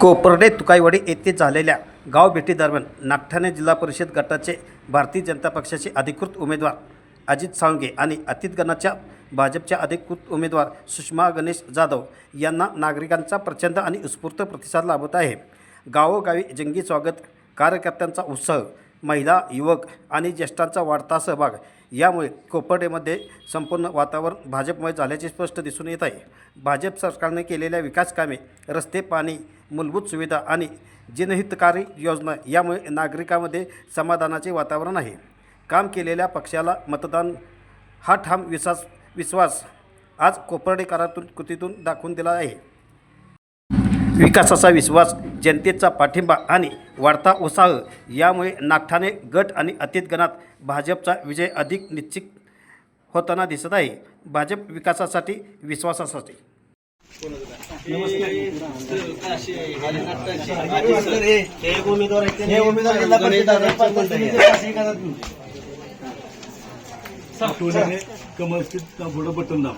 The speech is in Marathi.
कोपर्डे तुकाईवाडी येथे झालेल्या गाव भेटीदरम्यान नागठाणे जिल्हा परिषद गटाचे भारतीय जनता पक्षाचे अधिकृत उमेदवार अजित साळुंगे आणि अतिथगणाच्या भाजपच्या अधिकृत उमेदवार सुषमा गणेश जाधव यांना नागरिकांचा प्रचंड आणि उत्स्फूर्त प्रतिसाद लाभत आहे. गावोगावी जंगी स्वागत कार्यकर्त्यांचा उत्साह महिला युवक आणि ज्येष्ठांचा वाढता सहभाग यामुळे कोपर्डेमध्ये संपूर्ण वातावरण भाजपमुळे झाल्याचे स्पष्ट दिसून येत आहे. भाजप सरकारने केलेल्या विकास कामे रस्ते पाणी मूलभूत सुविधा आणि जनहितकारी योजना यामुळे नागरिकांमध्ये समाधानाचे वातावरण आहे. काम केलेल्या पक्षाला मतदान हा ठाम विश्वास विश्वास आज कोपर्डेकरातून कृतीतून दाखवून दिला आहे. विकासाचा विश्वास जनतेचा पाठिंबा आणि वाढता उत्साह यामुळे नागठाणे गट आणि अतीत गणात भाजपचा विजय अधिक निश्चित होताना दिसत आहे. भाजप विकासासाठी विश्वासासाठी. उमेदवार कमल स्थित पुढं बटन दाब?